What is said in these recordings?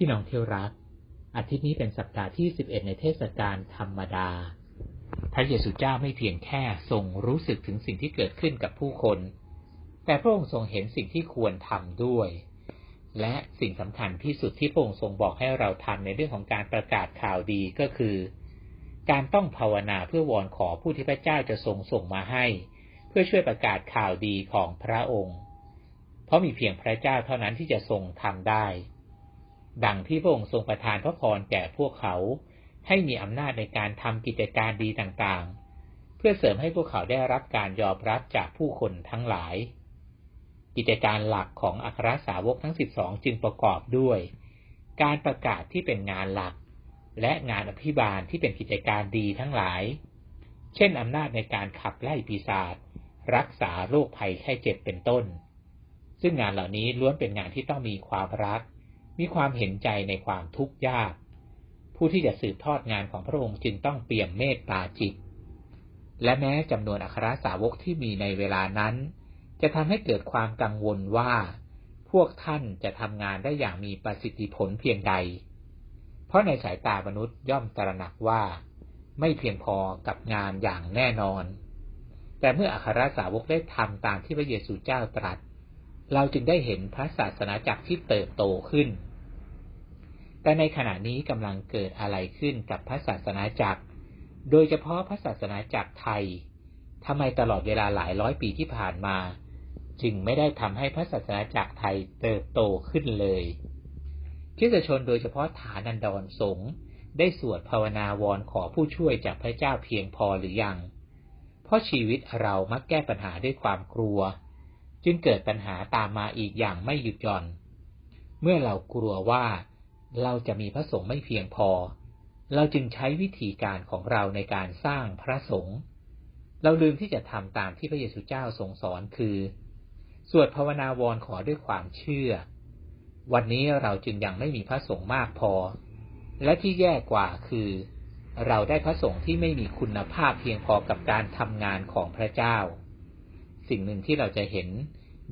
พี่น้องเที่รัก อาทิตย์นี้เป็นสัปดาห์ที่ 11 ในเทศกาลธรรมดา พระเยซูเจ้าไม่เพียงแค่ทรงรู้สึกถึงสิ่งที่เกิดขึ้นกับผู้คน แต่พระองค์ทรงเห็นสิ่งที่ควรทำด้วย และสิ่งสำคัญที่สุดที่พระองค์ทรงบอกให้เราทำในเรื่องของการประกาศข่าวดีก็คือ การต้องภาวนาเพื่อวอนขอผู้ที่พระเจ้าจะทรงส่งมาให้ เพื่อช่วยประกาศข่าวดีของพระองค์ เพราะมีเพียงพระเจ้าเท่านั้นที่จะทรงทำได้ ดังที่พระองค์ทรงประทานพระพรแก่พวกเขา ให้มีอำนาจในการทำกิจการดีต่างๆ เพื่อเสริมให้พวกเขาได้รับการยอมรับจากผู้คนทั้งหลาย กิจการหลักของอัครสาวกทั้ง 12 จึงประกอบด้วย การประกาศที่เป็นงานหลัก และงานอภิบาลที่เป็นกิจการดีทั้งหลาย เช่นอำนาจในการขับไล่ปีศาจรักษาโรคภัยไข้เจ็บเป็นต้น ซึ่งงานเหล่านี้ล้วนเป็นงานที่ต้องมีความรัก มีความเห็นใจในความทุกข์ยาก ผู้ที่จะสืบทอดงานของพระองค์จึงต้องเปี่ยมเมตตาจิต และแม้จำนวนอัครสาวกที่มีในเวลานั้น จะทำให้เกิดความกังวลว่า พวกท่านจะทำงานได้อย่างมีประสิทธิผลเพียงใด เพราะในสายตามนุษย์ย่อมตระหนักว่า ไม่เพียงพอกับงานอย่างแน่นอน แต่เมื่ออัครสาวกได้ทำตามที่พระเยซูเจ้าตรัส เราจึงได้เห็นพระศาสนาจักรที่เติบโตขึ้น แต่ในขณะนี้กำลังเกิดอะไรขึ้นกับพระศาสนาจักร โดยเฉพาะพระศาสนาจักรไทยทำไมตลอดเวลาหลายร้อยปีที่ผ่านมา จึงไม่ได้ทำให้พระศาสนาจักรไทยเติบโตขึ้นเลยคริสตชนโดยเฉพาะฐานันดรสงฆ์ได้สวดภาวนาวอนขอผู้ช่วยจากพระเจ้าเพียงพอหรือยัง เพราะชีวิตเรามักแก้ปัญหาด้วยความกลัว จึงเกิดปัญหาตามมาอีกอย่างไม่หยุดหย่อน เมื่อเรากลัวว่า เราจะมีพระสงฆ์ไม่เพียงพอ เราจึงใช้วิธีการของเราในการสร้างพระสงฆ์เราลืมที่จะทำตามที่พระเยซูเจ้าทรงสอนคือ สวดภาวนาวรขอด้วยความเชื่อ วันนี้เราจึงยังไม่มีพระสงฆ์มากพอ และที่แย่กว่าคือ เราได้พระสงฆ์ที่ไม่มีคุณภาพเพียงพอกับการทำงานของพระเจ้า สิ่งหนึ่งที่เราจะเห็น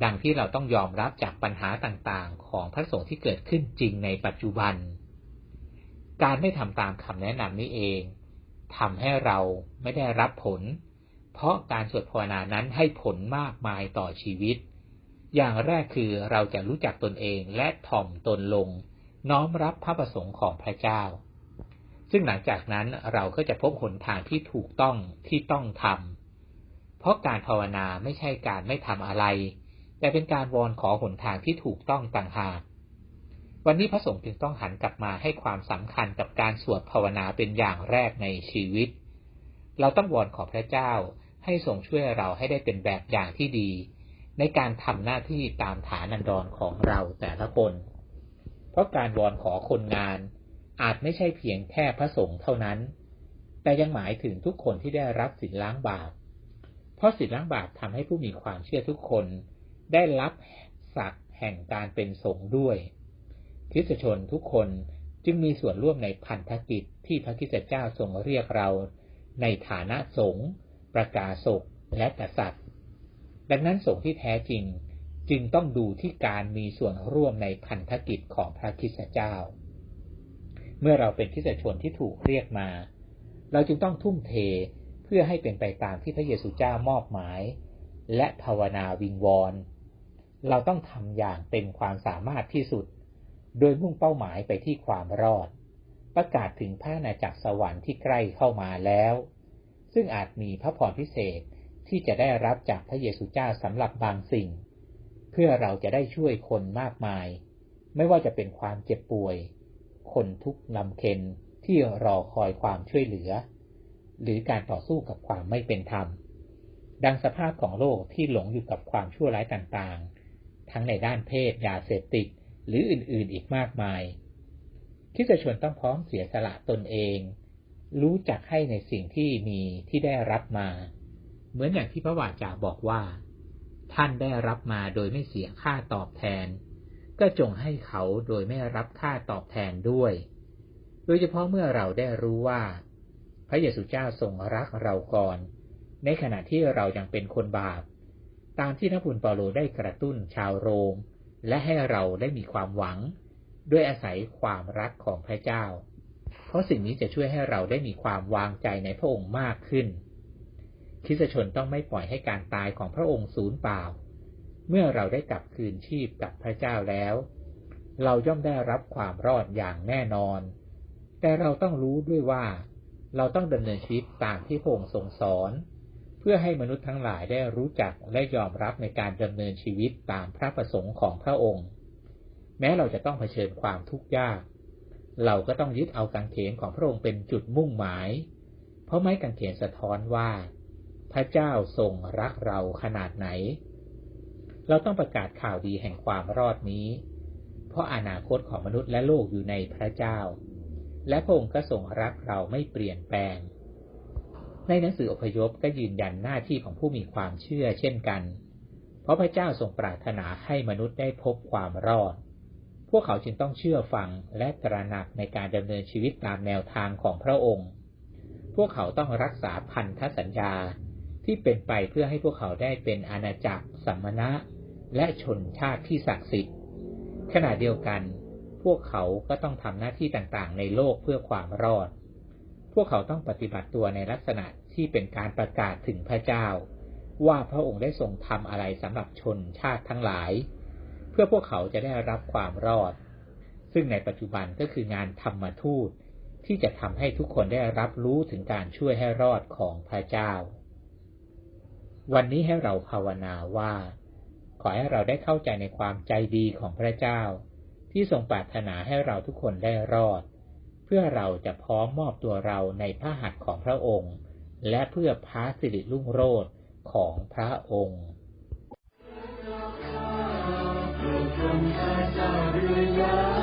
ดังที่เราต้องยอมรับจากปัญหาต่างๆ ของพระสงฆ์ที่เกิดขึ้นจริงในปัจจุบัน การไม่ทำตามคำแนะนำนี้เองทำให้เราไม่ได้รับผล เพราะการสวดภาวนานั้นให้ผลมากมายต่อชีวิต อย่างแรกคือเราจะรู้จักตนเองและถ่อมตนลง น้อมรับพระประสงค์ของพระเจ้า ซึ่งหลังจากนั้นเราก็จะพบหนทางที่ถูกต้องที่ต้องทำเพราะการภาวนาไม่ใช่การไม่ทำอะไร แต่เป็นการวอนขอหนทางที่ถูกต้องต่างหากวันนี้พระสงฆ์จึงต้องหันกลับมาให้ความสำคัญกับการสวดภาวนาเป็นอย่างแรกในชีวิต เราต้องวอนขอพระเจ้าให้ทรงช่วยเราให้ได้เป็นแบบอย่างที่ดี ในการทำหน้าที่ตามฐานันดรของเราแต่ละคน เพราะการวอนขอคนงาน อาจไม่ใช่เพียงแค่พระสงฆ์เท่านั้น แต่ยังหมายถึงทุกคนที่ได้รับสิทธิล้างบาป เพราะสิทธิล้างบาปทำให้ผู้มีความเชื่อทุกคน ได้รับศักดิ์แห่งการเป็นสงฆ์ด้วยคริสตชนทุกคนจึงมีส่วนร่วมในพันธกิจที่พระคิดเจ้าทรงเรียกเรา ในฐานะสงฆ์ประกาศกและกษัตริย์ ดังนั้นสงฆ์ที่แท้จริงจึงต้องดูที่การมีส่วนร่วมในพันธกิจของพระคิดเจ้า เมื่อเราเป็นคิสชนที่ถูกเรียกมา เราจึงต้องทุ่มเทเพื่อให้เป็นไปตามที่พระเยซูเจ้ามอบหมาย และภาวนาวิงวอน เราต้องทำอย่างเต็มความสามารถที่สุด โดยมุ่งเป้าหมายไปที่ความรอด ประกาศถึงพระนาจักรสวรรค์ที่ใกล้เข้ามาแล้ว ซึ่งอาจมีพระพรพิเศษที่จะได้รับจากพระเยซูเจ้าสำหรับบางสิ่ง เพื่อเราจะได้ช่วยคนมากมาย ไม่ว่าจะเป็นความเจ็บป่วย คนทุกข์ลำเค็นที่รอคอยความช่วยเหลือ หรือการต่อสู้กับความไม่เป็นธรรม ดังสภาพของโลกที่หลงอยู่กับความชั่วร้ายต่างๆ ทั้งในด้านเพศ ยาเสพติด หรืออื่นๆอีกมากมายคริสตชวนต้องพร้อมเสียสละตนเอง รู้จักให้ในสิ่งที่มีที่ได้รับมา เหมือนอย่างที่พระวาจาบอกว่า ท่านได้รับมาโดยไม่เสียค่าตอบแทน ก็จงให้เขาโดยไม่รับค่าตอบแทนด้วย โดยเฉพาะเมื่อเราได้รู้ว่า พระเยซูเจ้าทรงรักเราก่อน ในขณะที่เรายังเป็นคนบาป ตามที่นักบุญเปาโลได้กระตุ้นชาวโรม และให้เราได้มีความหวัง ด้วยอาศัยความรักของพระเจ้า เพราะสิ่งนี้จะช่วยให้เราได้มีความวางใจในพระองค์มากขึ้นคริสชนต้องไม่ปล่อยให้การตายของพระองค์สูญเปล่า เมื่อเราได้กลับคืนชีพกับพระเจ้าแล้ว เราย่อมได้รับความรอดอย่างแน่นอน แต่เราต้องรู้ด้วยว่า เราต้องดำเนินชีวิตตามที่พระองค์ทรงสอน พื่อให้มนุษย์ทั้งหลายได้รู้จักและยอมรับในการดำเนินชีวิตตามพระประสงค์ของพระองค์ แม้เราจะต้องเผชิญความทุกข์ยาก เราก็ต้องยึดเอากางเขนของพระองค์เป็นจุดมุ่งหมาย เพราะไม้กางเขนสะท้อนว่า พระเจ้าทรงรักเราขนาดไหน เราต้องประกาศข่าวดีแห่งความรอดนี้ เพราะอนาคตของมนุษย์และโลกอยู่ในพระเจ้า และพระองค์ก็ทรงรักเราไม่เปลี่ยนแปลง ในหนังสืออพยพก็ยืนยันหน้าที่ของผู้มีความเชื่อเช่นกัน เพราะพระเจ้าทรงปรารถนาให้มนุษย์ได้พบความรอด พวกเขาจึงต้องเชื่อฟังและตระหนักในการดำเนินชีวิตตามแนวทางของพระองค์ พวกเขาต้องรักษาพันธสัญญาที่เป็นไปเพื่อให้พวกเขาได้เป็นอาณาจักรสัมมณะ และชนชาติที่ศักดิ์สิทธิ์ ขณะเดียวกัน พวกเขาก็ต้องทำหน้าที่ต่างๆ ในโลกเพื่อความรอด พวกเขาต้องปฏิบัติตัวในลักษณะที่เป็นการประกาศถึงพระเจ้า ว่าพระองค์ได้ทรงทำอะไรสำหรับชนชาติทั้งหลาย เพื่อพวกเขาจะได้รับความรอด ซึ่งในปัจจุบันก็คืองานธรรมทูตที่จะทำให้ทุกคนได้รับรู้ถึงการช่วยให้รอดของพระเจ้า วันนี้ให้เราภาวนาว่า ขอให้เราได้เข้าใจในความใจดีของพระเจ้า ที่ทรงปรารถนาให้เราทุกคนได้รอด เพื่อเราจะพร้อมมอบตัวเราในพระหัตถ์ของพระองค์ และเพื่อพระสิริรุ่งโรจน์ของพระองค์จงพระเจ้าเรือยา